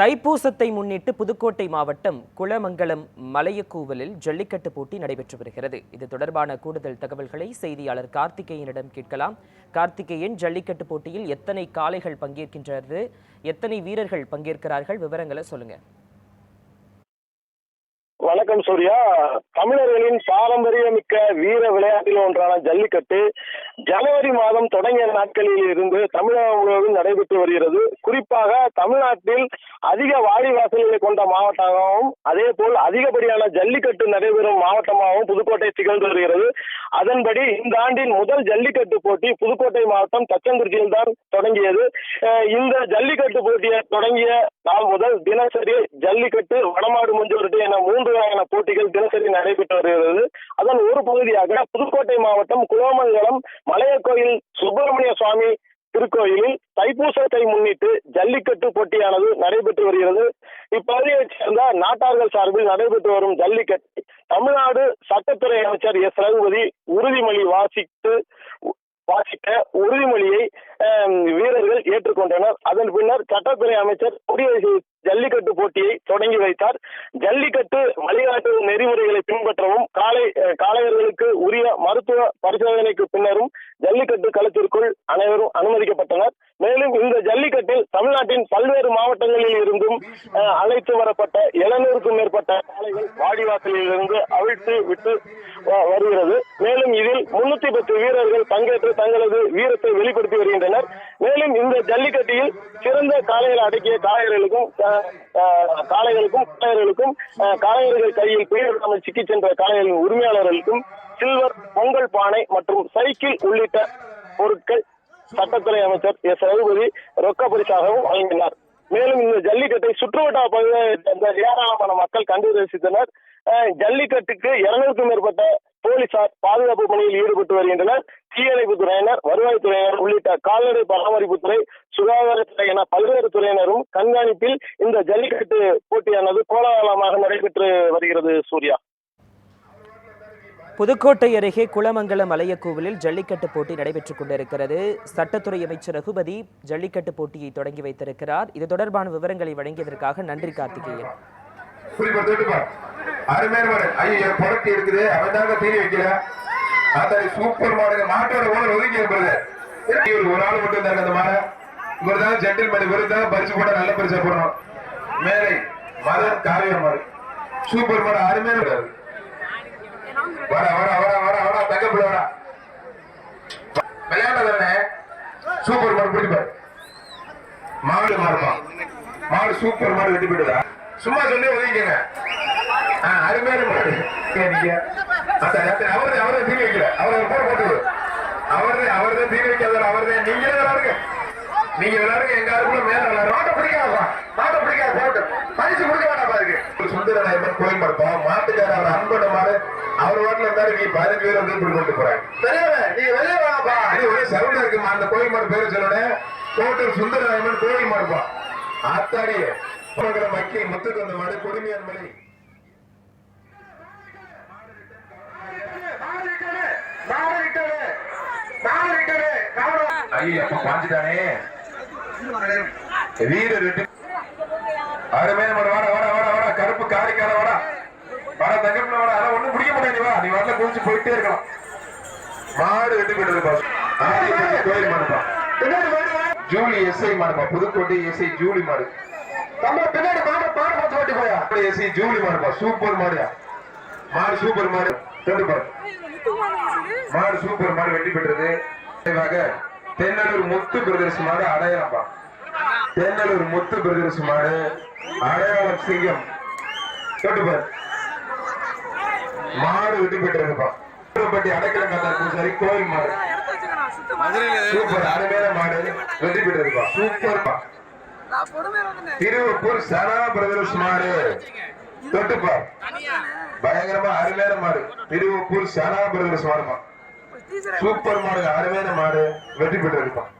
தைப்பூசத்தை முன்னிட்டு புதுக்கோட்டை மாவட்டம் குளமங்கலம் மலையக்கூவலில் ஜல்லிக்கட்டு போட்டி நடைபெற்று வருகிறது. இது தொடர்பான கூடுதல் தகவல்களை செய்தியாளர் கார்த்திகேயனிடம் கேட்கலாம். கார்த்திகேயன் ஜல்லிக்கட்டு போட்டியில் எத்தனை காளைகள் பங்கேற்கின்றது எத்தனை வீரர்கள் பங்கேற்கிறார்கள் விவரங்களை சொல்லுங்க. வணக்கம் சூர்யா. தமிழர்களின் பாரம்பரியமிக்க வீர விளையாட்டில் ஒன்றான ஜல்லிக்கட்டு ஜனவரி மாதம் தொடங்கிய நாட்களில் இருந்து தமிழகம் முழுவதும் நடைபெற்று வருகிறது. குறிப்பாக தமிழ்நாட்டில் அதிக வாடிவாசல்களை கொண்ட மாவட்டமாகவும் அதே போல் அதிகப்படியான ஜல்லிக்கட்டு நடைபெறும் மாவட்டமாகவும் புதுக்கோட்டை திகழ்ந்து வருகிறது. அதன்படி இந்த ஆண்டின் முதல் ஜல்லிக்கட்டு போட்டி புதுக்கோட்டை மாவட்டம் தச்சங்குறிச்சியில் தான் தொடங்கியது. இந்த ஜல்லிக்கட்டு போட்டியை தொடங்கிய நாள் முதல் தினசரி ஜல்லிக்கட்டு வடமாடு மஞ்சூரட்டு என மூன்று வகையான போட்டிகள் தினசரி நடைபெற்று வருகிறது. அதன் ஒரு பகுதியாக புதுக்கோட்டை மாவட்டம் குலோமங்கலம் மலையக்கோயில் சுப்பிரமணிய சுவாமி திருக்கோயிலில் தைப்பூசத்தை முன்னிட்டு ஜல்லிக்கட்டு போட்டியானது நடைபெற்று வருகிறது. இப்பகுதியைச் சேர்ந்த நாட்டார்கள் சார்பில் நடைபெற்று வரும் ஜல்லிக்கட்டு தமிழ்நாடு சட்டத்துறை அமைச்சர் எஸ் ரகுபதி உறுதிமொழி வாசித்து வாசிக்க உறுதிமொழியை வீரர்கள் ஏற்றுக்கொண்டனர். அதன் பின்னர் சட்டத்துறை அமைச்சர் கொடியரசு ஜல்லிக்கட்டு போட்டியை தொடங்கி வைத்தார். ஜல்லிக்கட்டு வழிகாட்டு நெறிமுறைகளை பின்பற்றவும் காளை காளையர்களுக்கு உரிய மருத்துவ பரிசோதனைக்கு பின்னரும் ஜல்லிக்கட்டு களத்திற்குள் அனைவரும் அனுமதிக்கப்பட்டனர். மேலும் இந்த ஜல்லிக்கட்டில் தமிழ்நாட்டின் பல்வேறு மாவட்டங்களில் இருந்தும் அழைத்து வரப்பட்ட எழுநூறுக்கும் மேற்பட்ட காளைகள் வாடிவாசலில் இருந்து அவிழ்த்து விட்டு வருகிறது. மேலும் இதில் முன்னூத்தி பத்து வீரர்கள் பங்கேற்று தங்களது வீரத்தை வெளிப்படுத்தி வருகின்றனர். மேலும் இந்த ஜல்லிக்கட்டியில் சிறந்த காளைகளை அடக்கிய காளையர்களுக்கும் அஹ், காளைகளுக்கும் காளையர்களுக்கும் காளையர்கள் கையில் பீடில்லாமல் சிக்கிச் சென்ற காளைகளின் உரிமையாளர்களுக்கும் சில்வர் பொங்கல் பானை மற்றும் சைக்கிள் உள்ளிட்ட பொருட்கள் சட்டத்துறை அமைச்சர் எஸ். ரகுபதி ரொக்க பரிசாகவும் வழங்கினார். மேலும் இந்த ஜல்லிக்கட்டை சுற்றுவட்டார பகுதியை சேர்ந்த ஏராளமான மக்கள் கண்டு ரசித்தனர். ஜல்லிக்கட்டுக்கு இருநூறுக்கும் மேற்பட்ட போலீசார் பாதுகாப்பு பணியில் ஈடுபட்டு வருகின்றனர். தீயணைப்புத் துறையினர் வருவாய்த்துறையினர் உள்ளிட்ட கால்நடை பராமரிப்புத்துறை சுகாதாரத்துறை என பல்வேறு துறையினரும் கண்காணிப்பில் இந்த ஜல்லிக்கட்டு போட்டியானது கோலாகலமாக நடைபெற்று வருகிறது சூர்யா. புதுக்கோட்டை அருகே குளமங்கலம் மலையக்கூவலில் ஜல்லிக்கட்டு போட்டி நடைபெற்றுக் கொண்டிருக்கிறது. சட்டத்துறை அமைச்சர் ரகுபதி ஜல்லிக்கட்டு போட்டியை தொடங்கி வைத்திருக்கிறார். இது தொடர்பான விவரங்களை வழங்கியதற்காக நன்றி கார்த்திகேயன். அருமையான இருக்குது அவன் தாங்க தீனி அதான் சூப்பர் மாடுங்க மாட்டோட ஓனர் ஒதுக்கி இருப்பது ஒரு ஆள் மட்டும் தாங்க அந்த மாட. இவர் தான் ஜென்டில் மேன் இவர் தான் பரிசு போட நல்ல பரிசா போடணும். மேலை மதன் காவிய மாடு. சூப்பர் மாடு அருமையான மாடு. வர வர வர வர வர தங்க பிள்ளை வர விளையாடாதானே சூப்பர் மாடு பிடிப்பாரு மாடு மாடுப்பா மாடு சூப்பர் மாடு வெட்டி போயிடுதா? சும்மா சொல்லி ஒதுங்கிங்க அருமையான மாடு. நீங்க அத்த அத்த அவரே அவரே தீனி வைக்கல. அவரை போட போட்டு அவரே அவரே தீனி வைக்காத அவரே. நீங்க விளையாடுங்க நீங்க விளையாடுங்க எங்க ஆளுக்குள்ள மேல விளையாடு மாட்டை பிடிக்காதா மாட்டை பிடிக்காத போட்டு பரிசு கொடுக்க வேண்டாம் பாருங்க. சுந்தர நாயகன் கோயில் மடப்போம் மாட்டுக்கார அவர் அன்போட மாடு. அவர் வாட்டில இருந்தாரு நீ பதினஞ்சு பேர் வந்து இப்படி கொண்டு போறேன் பெரியவன் நீங்க வெளியே வாங்கப்பா நீ ஒரே சவுண்டா இருக்குமா? அந்த கோயில் மாடு பேரு சொல்லணும் கோட்டூர் சுந்தர நாயகன் கோயில் மாடுப்பா ஆத்தாடி உலகிற மக்கள் முத்துக்கு மாடு கொடுமையான மலை ஐயா பாஞ்சுட்டானே வீரர் ரெண்டு அருமையான வாடா வாடா கருப்பு காரிக்கார வாடா. வாடா தங்கப்பிள்ள வாடா. அதெல்லாம் ஒண்ணும் பிடிக்க முடியாது நீ வா. நீ வரல குளிச்சு போயிட்டே இருக்கலாம். மாடு வெட்டி கோயில் மாடுப்பா. ஜூலி எஸ்ஐ மாடுப்பா. புதுக்கோட்டை எஸ்ஐ ஜூலி மாடு. நம்ம பின்னாடி மாடு பாடு பார்த்து ஓட்டி போயா? எஸ்ஐ ஜூலி மாடுப்பா. சூப்பர் மாடுயா. மாடு சூப்பர் மாடு. தேடு பாரு மாடு சூப்பர் மாடு வெட்டி பெற்றது தென்னலூர் முத்து பிரதர்ஸ் மாடு அடையாளம்பா. தென்னலூர் முத்து பிரதர்ஸ் மாடு அடையாளம் சிங்கம். கேட்டு மாடு மாடு போயிட்டு பெற்றதுப்பா பட்டி அடைக்கலம் கத்தா பூசாரி கோயில் மாடு. சூப்பர் அருமையான மாடு. வெற்றி பெற்றதுப்பா சூப்பர்ப்பா. திருவப்பூர் சனா பிரதர்ஸ் மாடு. தொட்டுப்பா பயங்கரமா அருமையான மாடு. திருவப்பூர் சனா பிரதர்ஸ் மாடுமா சூப்பர் மாடு அருமையான மாடு வெற்றி பெற்றிருப்பான்.